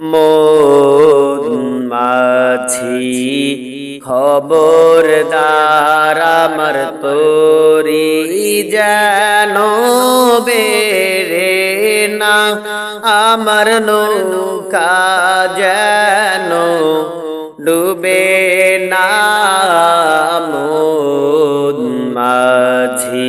মন মাঝি খবরদার আমার তোরি যেন বেরে না, আমার নৌকা যেন ডুবে না। মন মাঝি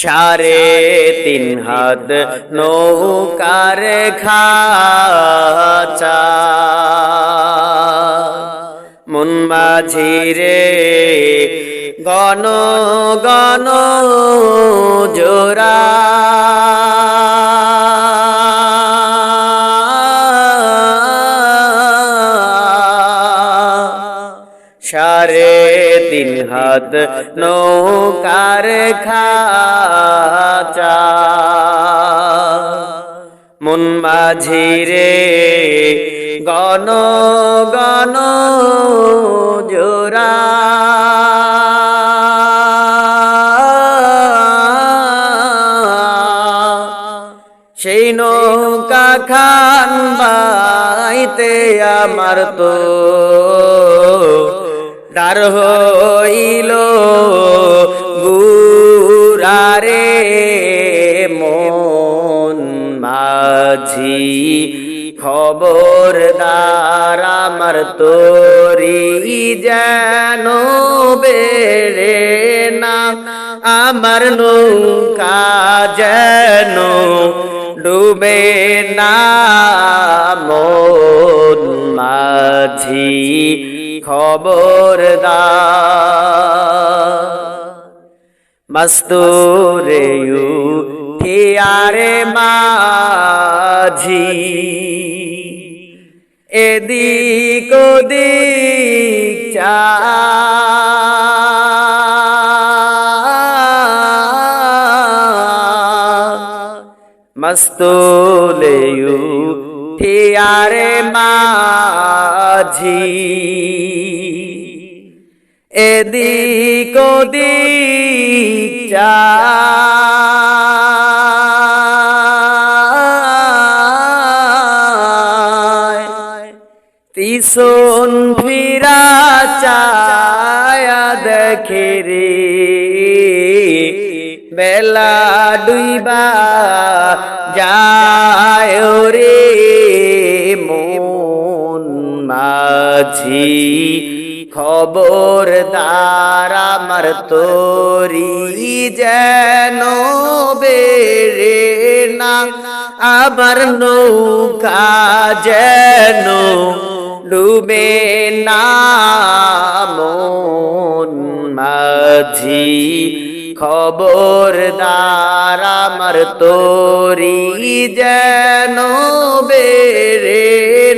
সাড়ে তিন হাত নৌকার খাচা। মন মাঝি রে গণ গণ জোড়া। সাড়ে তিন হাত নৌকার মন মাঝি গণ গণ জোড়া। সেই নৌকা খান বাইতে আমার তো ডার হইল। গুরারে মন মাঝি। খবরদার আমার তোরি যেন বেড়ে না, আমার নৌকা যেন ডুবে না। মন মাঝি খবরদার। মস্তুরে উঠিয়ারে মাঝি। এদিক ওদিক চা মস্তুলে উঠিয়ারে মাঝি। এদিক ওদিক চা পিছন ফিরা চায়া দেখে রে। বেলা ডুইবা যায় রে মন মাঝি। খবরদার আমার তোরি যেন বেড়ে না, আবার নৌকা যেন ডুবে না মাঝি খবরদার আমার তোরি যেন বেড়ে